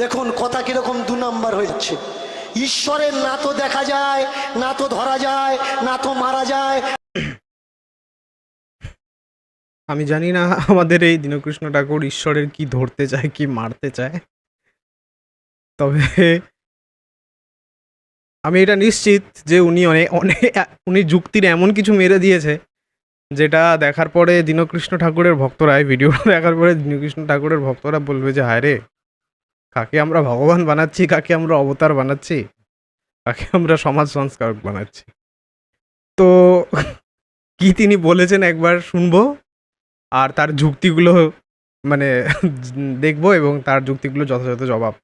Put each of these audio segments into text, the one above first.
দেখুন, কথা কীরকম দু নাম্বার হয়েছে ঈশ্বরের না তো দেখা যায়, না তো ধরা যায়, না তো মারা যায়। আমি জানি না আমাদের এই দীনকৃষ্ণ ঠাকুর ঈশ্বরের কি ধরতে চায়, কি মারতে চায়। তবে আমি এটা নিশ্চিত যে উনি অনেক অনেক, উনি যুক্তির এমন কিছু মেরে দিয়েছে, যেটা দেখার পরে দীনকৃষ্ণ ঠাকুরের ভক্তরা, এই ভিডিওটা দেখার পরে দীনকৃষ্ণ ঠাকুরের ভক্তরা বলবে যে, হায় রে কাকে আমরা ভগবান বানাচ্ছি, কাকে আমরা অবতার বানাচ্ছি, কাকে আমরা সমাজ সংস্কারক বানাচ্ছি। তো কি তিনি বলেছেন একবার শুনব, আর তার যুক্তিগুলো মানে দেখব এবং তার যুক্তিগুলো যথাযথ জবাব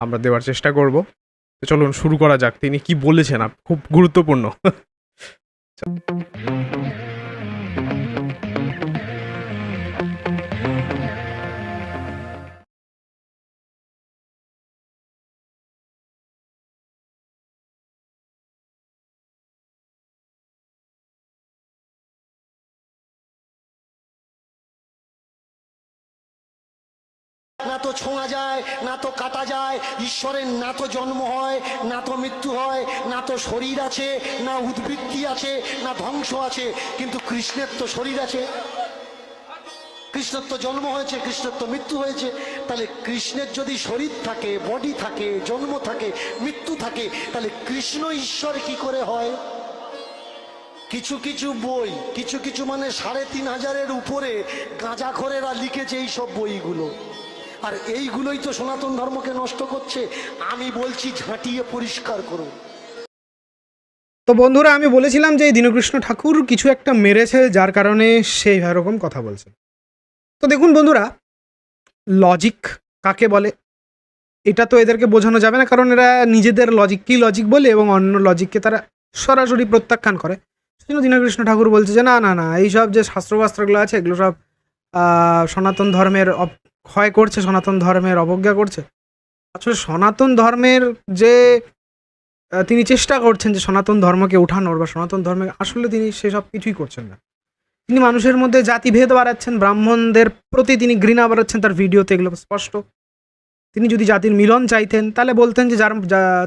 আমরা দেওয়ার চেষ্টা করব। চলুন শুরু করা যাক, তিনি কি বলেছেন খুব গুরুত্বপূর্ণ। না তো ছোঁয়া যায় না তো কাটা যায়, ঈশ্বরের না তো জন্ম হয় না তো মৃত্যু হয় না তো শরীর আছে, না উদ্বৃত্তি আছে, না ধ্বংস আছে, কিন্তু কৃষ্ণের তো শরীর আছে। কৃষ্ণের তো জন্ম হয়েছে, কৃষ্ণের তো মৃত্যু হয়েছে। তাহলে কৃষ্ণের যদি শরীর থাকে বডি থাকে, জন্ম থাকে, মৃত্যু থাকে, তাহলে কৃষ্ণ ঈশ্বর কি করে হয়? কিছু কিছু বই, কিছু কিছু মানে সাড়ে তিন হাজারের উপরে গাঁজাখরেরা লিখেছে এই সব বইগুলো। আর এইগুলোই তো সনাতন ধর্মকে নষ্ট করছে। আমি বলছি ঝাঁটিয়ে পরিষ্কার করুন। তো বন্ধুরা, আমি বলেছিলাম যে দীনকৃষ্ণ ঠাকুর কিছু একটা মেরেছে, যার কারণে সেই এরকম কথা বলছে। তো দেখুন বন্ধুরা লজিক কাকে বলে? এটা তো এদেরকে বোঝানো যাবে না, কারণ এরা নিজেদের লজিককেই লজিক বলে এবং অন্য লজিককে তারা সরাসরি প্রত্যাখ্যান করে। সেজন্য দীনকৃষ্ণ ঠাকুর বলছে যে, না না না, এইসব যে শাস্ত্রবাস্ত্রগুলো আছে, এগুলো সব সনাতন ধর্মের ক্ষয় করছে, সনাতন ধর্মের অবজ্ঞা করছে। আসলে সনাতন ধর্মের যে তিনি চেষ্টা করছেন যে সনাতন ধর্মকে উঠানোর বা সনাতন ধর্মে আসলে তিনি সেসব কিছুই করছেন না। তিনি মানুষের মধ্যে জাতিভেদ বাড়াচ্ছেন, ব্রাহ্মণদের প্রতি তিনি ঘৃণা বাড়াচ্ছেন, তার ভিডিওতে এগুলো স্পষ্ট। তিনি যদি জাতির মিলন চাইতেন, তাহলে বলতেন যে যার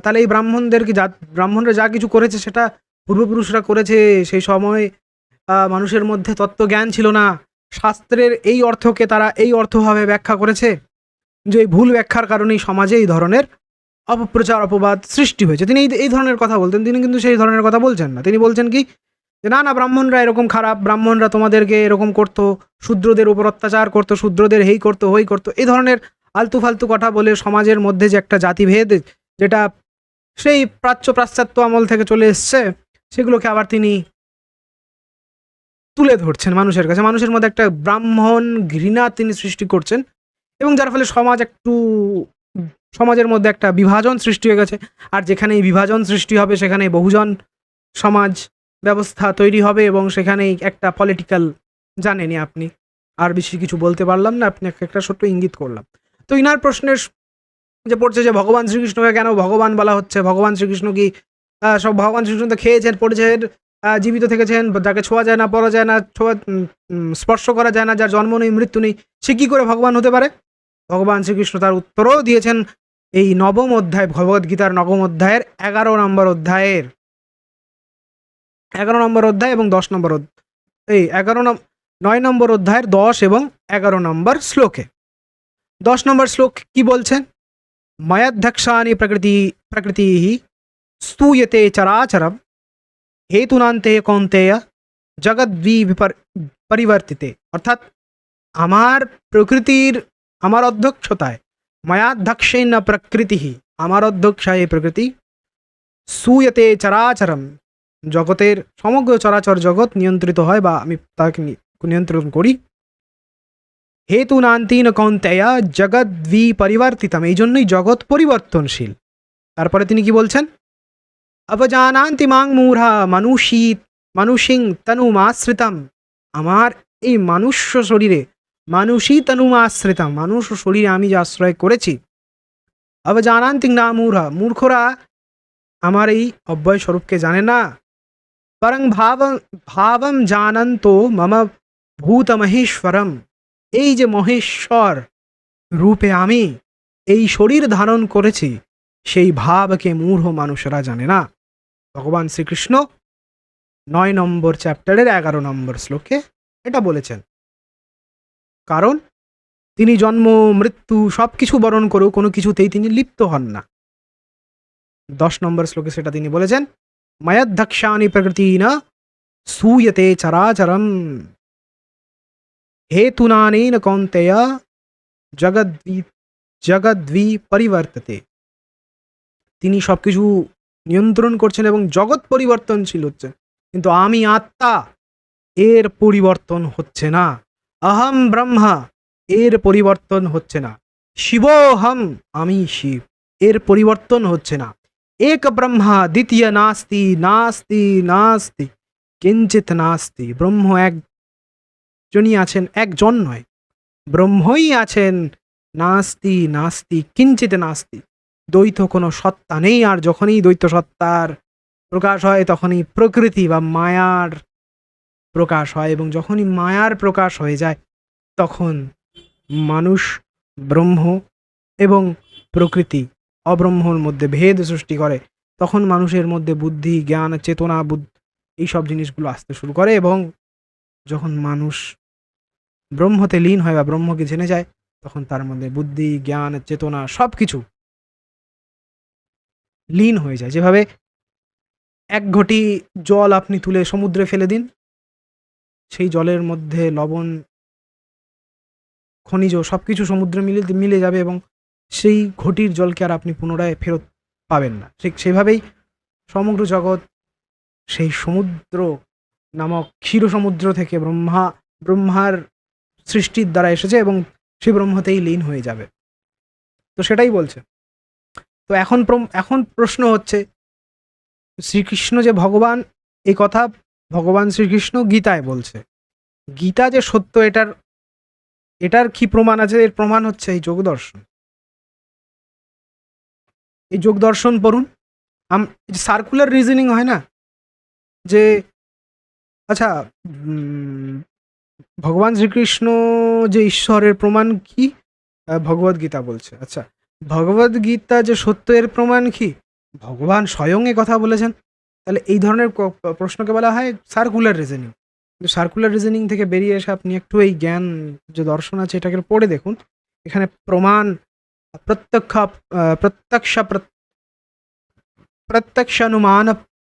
তাহলে এই ব্রাহ্মণদেরকে ব্রাহ্মণরা যা কিছু করেছে সেটা পূর্বপুরুষরা করেছে, সেই সময় মানুষের মধ্যে তত্ত্বজ্ঞান ছিল না। শাস্ত্রের এই অর্থকে তারা এই অর্থভাবে ব্যাখ্যা করেছে যে এই ভুল ব্যাখ্যার কারণেই সমাজে এই ধরনের অপপ্রচার, অপবাদ সৃষ্টি হয়েছে। তিনি এই এই ধরনের কথা বলতেন। তিনি কিন্তু সেই ধরনের কথা বলছেন না। তিনি বলছেন কি যে, না না, ব্রাহ্মণরা এরকম খারাপ, ব্রাহ্মণরা তোমাদেরকে এরকম করতো, শূদ্রদের উপর অত্যাচার করতো, শূদ্রদের হেই করতো, হই করতো। এই ধরনের আলতু ফালতু কথা বলে সমাজের মধ্যে যে একটা জাতিভেদ, যেটা সেই প্রাচ্য পাশ্চাত্য আমল থেকে চলে এসছে, সেগুলোকে আবার তিনি তুলে ধরছেন মানুষের কাছে। মানুষের মধ্যে একটা ব্রাহ্মণ ঘৃণা তিনি সৃষ্টি করছেন এবং যার ফলে সমাজ একটু, সমাজের মধ্যে একটা বিভাজন সৃষ্টি হয়ে গেছে। আর যেখানে এই বিভাজন সৃষ্টি হবে সেখানে বহুজন সমাজ ব্যবস্থা তৈরি হবে এবং সেখানেই একটা পলিটিক্যাল জানেনই আপনি। আর বেশি কিছু বলতে পারলাম না আপনাকে একটা ছোট্ট ইঙ্গিত করলাম। তো ইনার প্রশ্নের যে পড়ছে যে ভগবান শ্রীকৃষ্ণকে কেন ভগবান বলা হচ্ছে? ভগবান শ্রীকৃষ্ণ কি সব ভগবান শ্রীকৃষ্ণ তো খেয়েছেন, পড়েছেন জীবিত থেকেছেন যাকে ছোঁয়া যায় না পড়া যায় না, ছোঁয়া স্পর্শ করা যায় না, যার জন্ম নেই, মৃত্যু নেই, সে কী করে ভগবান হতে পারে? ভগবান শ্রীকৃষ্ণ তার উত্তরও দিয়েছেন এই নবম অধ্যায় ভগবদ্গীতার নবম অধ্যায়ের এগারো নম্বর অধ্যায়ের। এগারো নম্বর অধ্যায় এবং দশ নম্বর এই এগারো নয় নম্বর অধ্যায়ের দশ এবং এগারো নম্বর শ্লোকে। দশ নম্বর শ্লোক কি বলছেন ময়াধ্যক্ষানি প্রকৃতি প্রকৃতি স্তূয়তে চরাচরম। হেতুনান্তে কৌন্তেয় জগদ্বি বিপর পরিবর্তিতে অর্থাৎ আমার প্রকৃতির আমার অধ্যক্ষতায় ময়াধ্যক্ষেন প্রকৃতি আমার অধ্যক্ষায় প্রকৃতি সুয়তে চরাচরম জগতের সমগ্র চরাচর জগৎ নিয়ন্ত্রিত হয় বা আমি তাকে নিয়ন্ত্রণ করি হেতু নান্তিন কন্তেয়া জগৎ ভি পরিবর্তিতম এই জন্যই জগৎ পরিবর্তনশীল তারপরে তিনি কি বলছেন অবজানান্তি মাং মূঢ়া মানুষী মানুষিং তনুমাশ্রিতম আমার এই মানুষ্য শরীরে মানুষই তনুমাশ্রিতম মানুষ শরীরে আমি যে আশ্রয় করেছি অবজানান্তি না মূঢ়া মূর্খরা আমার এই অব্যয় স্বরূপকে জানে না পরং ভাব ভাবম জানন্ত মম ভূত মহেশ্বরম এই যে মহেশ্বর রূপে আমি এই শরীর ধারণ করেছি সেই ভাবকে মূঢ় মানুষেরা জানে না ভগবান শ্রীকৃষ্ণ নয় নম্বর চ্যাপ্টারের এগারো নম্বর শ্লোকে এটা বলেছেন। কারণ তিনি জন্ম, মৃত্যু সব কিছু বরণ করেও কোনো কিছুতেই তিনি লিপ্ত হন না। দশ নম্বর শ্লোকে সেটা তিনি বলেছেন মায়াধ্যক্ষানি প্রকৃতি না সূয়তে চরাচরম। হেতুনানেন কৌন্তেয়া জগদ্বি জগদ্বি পরিবর্ততে তিনি সব কিছু নিয়ন্ত্রণ করছেন এবং জগৎ পরিবর্তনশীল হচ্ছে। কিন্তু আমি আত্মা, এর পরিবর্তন হচ্ছে না। অহম ব্রহ্মা, এর পরিবর্তন হচ্ছে না। শিবহম, আমি শিব, এর পরিবর্তন হচ্ছে না। এক ব্রহ্মা, দ্বিতীয় নাস্তি নাস্তি নাস্তি কিঞ্চিত নাস্তি, ব্রহ্ম একজনই আছেন, একজন নয়। ব্রহ্মই আছেন, নাস্তি নাস্তি কিঞ্চিত নাস্তি। দ্বৈত কোনো সত্তা নেই, আর যখনই দ্বৈত সত্তার প্রকাশ হয়, তখনই প্রকৃতি বা মায়ার প্রকাশ হয়, এবং যখনই মায়ার প্রকাশ হয়ে যায়, তখন মানুষ ব্রহ্ম এবং প্রকৃতি অব্রহ্মর মধ্যে ভেদ সৃষ্টি করে। তখন মানুষের মধ্যে বুদ্ধি, জ্ঞান, চেতনা, বুদ্ধি এইসব জিনিসগুলো আসতে শুরু করে, এবং যখন মানুষ ব্রহ্মতে লীন হয় বা ব্রহ্মকে জেনে যায়, তখন তার মধ্যে বুদ্ধি, জ্ঞান, চেতনা সব কিছু লীন হয়ে যায়। যেভাবে এক ঘটি জল আপনি তুলে সমুদ্রে ফেলে দিন, সেই জলের মধ্যে লবণ, খনিজ সব কিছু সমুদ্রে মিলে মিলে যাবে এবং সেই ঘটির জলকে আর আপনি পুনরায় ফেরত পাবেন না। ঠিক সেভাবেই সমগ্র জগৎ সেই সমুদ্র নামক ক্ষীর সমুদ্র থেকে ব্রহ্মা, ব্রহ্মার সৃষ্টির দ্বারা এসেছে এবং সেই ব্রহ্মতেই লীন হয়ে যাবে। তো সেটাই বলছে। তো এখন এখন প্রশ্ন হচ্ছে, শ্রীকৃষ্ণ যে ভগবান এই কথা ভগবান শ্রীকৃষ্ণ গীতায় বলছে। গীতা যে সত্য, এটার এটার কি প্রমাণ আছে? এর প্রমাণ হচ্ছে এই যোগ দর্শন এই যোগ দর্শন পড়ুন সার্কুলার রিজনিং হয় না? যে আচ্ছা ভগবান শ্রীকৃষ্ণ যে ঈশ্বরের প্রমাণ কি? ভগবদ গীতা বলছে। আচ্ছা ভগবদ গীতা যে সত্য এর প্রমাণ কি? ভগবান স্বয়ং এ কথা বলেছেন। তাহলে এই ধরনের প্রশ্নকে বলা হয় সার্কুলার রিজনিং কিন্তু সার্কুলার রিজনিং থেকে বেরিয়ে এসে আপনি একটু এই জ্ঞান যে দর্শন আছে এটাকে পড়ে দেখুন। এখানে প্রমাণ, প্রত্যক্ষ প্রত্যক্ষ প্র- প্রত্যক্ষানুমান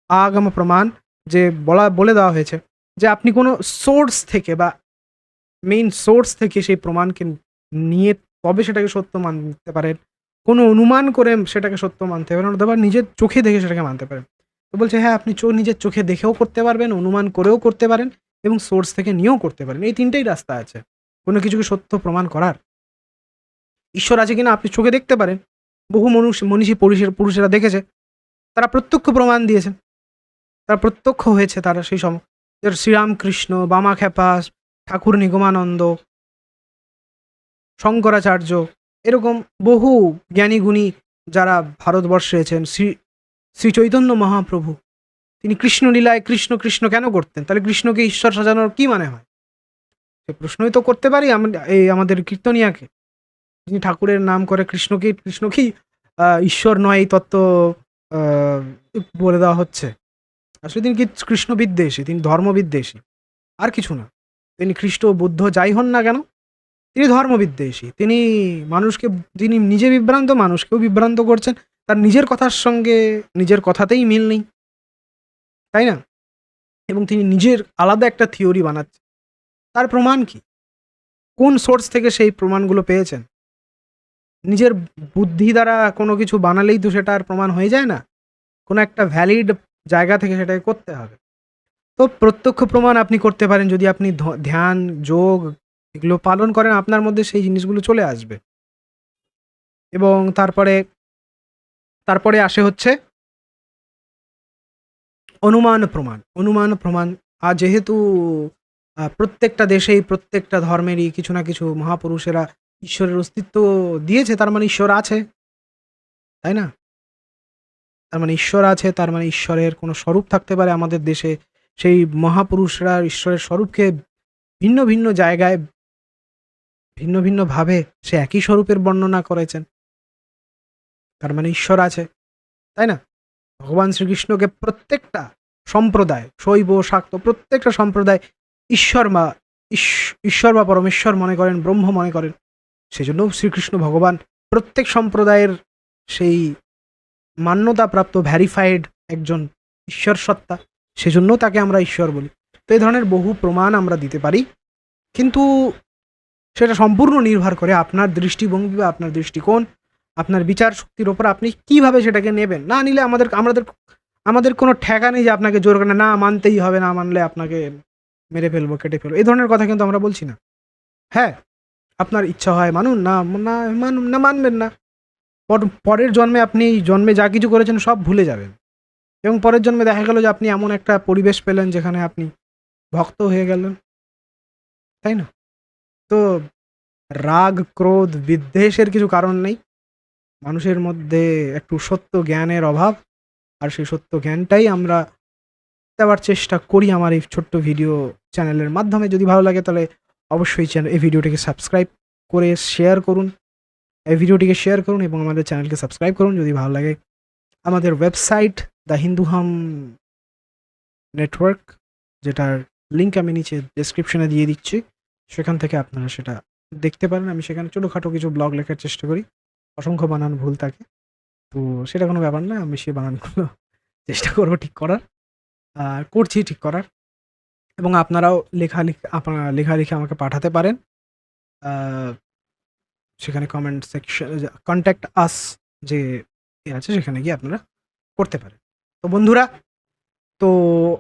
আগম প্রমাণ যে বলা, বলে দেওয়া হয়েছে যে আপনি কোনো সোর্স থেকে বা মেইন সোর্স থেকে সেই প্রমাণকে নিয়ে তবে সেটাকে সত্য মানতে পারেন। কোনো অনুমান করে সেটাকে সত্য মানতে পারেন অথবা নিজের চোখে দেখে সেটাকে মানতে পারেন তো বলছে হ্যাঁ আপনি চো নিজের চোখে দেখেও করতে পারবেন, অনুমান করেও করতে পারেন এবং সোর্স থেকে নিয়েও করতে পারেন। এই তিনটেই রাস্তা আছে। কোনো কিছুকে সত্য প্রমাণ করার। ঈশ্বর আছে কিনা আপনি চোখে দেখতে পারেন। বহু মানুষ মনীষী পুরুষের পুরুষেরা দেখেছে। তারা প্রত্যক্ষ প্রমাণ দিয়েছেন তারা প্রত্যক্ষ হয়েছে তারা সেই সময় শ্রীরামকৃষ্ণ বামাখ্যাপা ঠাকুর নিগমানন্দ, শঙ্করাচার্য এরকম বহু জ্ঞানী গুণী যারা ভারতবর্ষে আছেন, শ্রী শ্রী চৈতন্য মহাপ্রভু। তিনি কৃষ্ণলীলায় কৃষ্ণ কৃষ্ণ কেন করতেন? তাহলে কৃষ্ণকে ঈশ্বর সাজানোর কি মানে হয়? সে প্রশ্নই তো করতে পারি এই আমাদের কীর্তনিয়াকে। যিনি ঠাকুরের নাম করে কৃষ্ণকে কৃষ্ণ কি ঈশ্বর নয় এই তত্ত্ব বলে দেওয়া হচ্ছে। আসলে তিনি কি কৃষ্ণ বিদ্বেষী তিনি ধর্ম বিদ্বেষী আর কিছু না। তিনি খ্রিস্ট বুদ্ধ যাই হন না কেন তিনি ধর্মবিদ্বেষী। তিনি মানুষকে, তিনি নিজে বিভ্রান্ত, মানুষকেও বিভ্রান্ত করছেন। তার নিজের কথার সঙ্গে নিজের কথাতেই মিল নেই। তাই না? এবং তিনি নিজের আলাদা একটা থিওরি বানাচ্ছেন। তার প্রমাণ কি? কোন সোর্স থেকে সেই প্রমাণগুলো পেয়েছেন? নিজের বুদ্ধি দ্বারা কোনো কিছু বানালেই তো সেটা আর প্রমাণ হয়ে যায় না। কোনো একটা ভ্যালিড জায়গা থেকে সেটাকে করতে হবে। তো প্রত্যক্ষ প্রমাণ আপনি করতে পারেন যদি আপনি ধ্যান, যোগ এগুলো পালন করেন, আপনার মধ্যে সেই জিনিসগুলো চলে আসবে। এবং তারপরে তারপরে আসে হচ্ছে অনুমান প্রমাণ। অনুমান প্রমাণ আর যেহেতু প্রত্যেকটা দেশেই প্রত্যেকটা ধর্মেরই কিছু না কিছু মহাপুরুষেরা ঈশ্বরের অস্তিত্ব দিয়েছে, তার মানে ঈশ্বর আছে। তাই না? তার মানে ঈশ্বর আছে, তার মানে ঈশ্বরের কোনো স্বরূপ থাকতে পারে আমাদের দেশে। সেই মহাপুরুষরা ঈশ্বরের স্বরূপকে ভিন্ন ভিন্ন জায়গায় ভিন্ন ভিন্ন ভাবে সে একই স্বরূপের বর্ণনা করেছেন। তার মানে ঈশ্বর আছে, তাই না? ভগবান শ্রীকৃষ্ণকে প্রত্যেকটা সম্প্রদায়, শৈব, শাক্ত, প্রত্যেকটা সম্প্রদায় ঈশ্বর বা ঈশ- ঈশ্বর বা পরমেশ্বর মনে করেন, ব্রহ্ম মনে করেন, সেজন্য শ্রীকৃষ্ণ ভগবান প্রত্যেক সম্প্রদায়ের সেই মান্যতাপ্রাপ্ত, ভ্যারিফাইড একজন ঈশ্বর সত্তা, সেজন্য তাকে আমরা ঈশ্বর বলি। তো এই ধরনের বহু প্রমাণ আমরা দিতে পারি। কিন্তু সেটা সম্পূর্ণ নির্ভর করে আপনার দৃষ্টিভঙ্গি বা আপনার দৃষ্টিকোণ, আপনার বিচার শক্তির ওপর আপনি কীভাবে সেটাকে নেবেন। না নিলে আমাদের আমাদের আমাদের কোনো ঠেকা নেই যে আপনাকে জোর করে না মানতেই হবে, না মানলে আপনাকে মেরে ফেলব, কেটে ফেলব। এই ধরনের কথা কিন্তু আমরা বলছি না। হ্যাঁ আপনার ইচ্ছা হয় মানুন, না না, মানুন, না মানবেন না। পর- পরের জন্মে আপনি, জন্মে যা কিছু করেছেন সব ভুলে যাবেন। এবং পরের জন্মে দেখা গেল যে আপনি এমন একটা পরিবেশ পেলেন যেখানে আপনি ভক্ত হয়ে গেলেন। তাই না? তো রাগ, ক্রোধ, বিদ্বেষের কিছু কারণ নেই। মানুষের মধ্যে একটু সত্য জ্ঞানের অভাব, আর সেই সত্য জ্ঞানটাই আমরা দেওয়ার চেষ্টা করি আমার এই ছোট্ট ভিডিও চ্যানেলের মাধ্যমে। যদি ভালো লাগে তাহলে অবশ্যই চ্যানেল, এই ভিডিওটিকে সাবস্ক্রাইব করে শেয়ার করুন। এই ভিডিওটিকে শেয়ার করুন এবং আমাদের চ্যানেলকে সাবস্ক্রাইব করুন। যদি ভালো লাগে আমাদের ওয়েবসাইট, দ্য হিন্দুহাম নেটওয়ার্ক, যেটার লিঙ্ক আমি নিচে ডেসক্রিপশনে দিয়ে দিচ্ছি। সেখান থেকে আপনারা সেটা দেখতে পারেন। আমি সেখানে ছোটোখাটো কিছু ব্লগ লেখার চেষ্টা করি। অসংখ্য বানান ভুল থাকে। তো সেটা কোনো ব্যাপার না, আমি সেই বানানগুলো চেষ্টা করব ঠিক করার। আর করছি ঠিক করার। এবং আপনারাও লেখা লিখ, আপনারা লেখা লিখে আমাকে পাঠাতে পারেন। সেখানে কমেন্ট সেকশন কন্ট্যাক্ট আস যে আছে, সেখানে গিয়ে আপনারা করতে পারেন। তো বন্ধুরা, তো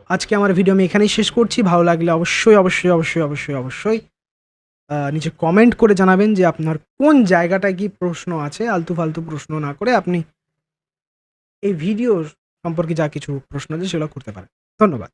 আজকে আমার ভিডিও আমি এখানেই শেষ করছি। ভালো লাগলে অবশ্যই অবশ্যই অবশ্যই অবশ্যই অবশ্যই নিচে কমেন্ট করে জানাবেন যে আপনার কোন জায়গাটায় কি প্রশ্ন আছে, আলতু ফালতু প্রশ্ন না করে আপনি এই ভিডিও সম্পর্কে যা কিছু প্রশ্ন আছে সেগুলো করতে পারেন। ধন্যবাদ।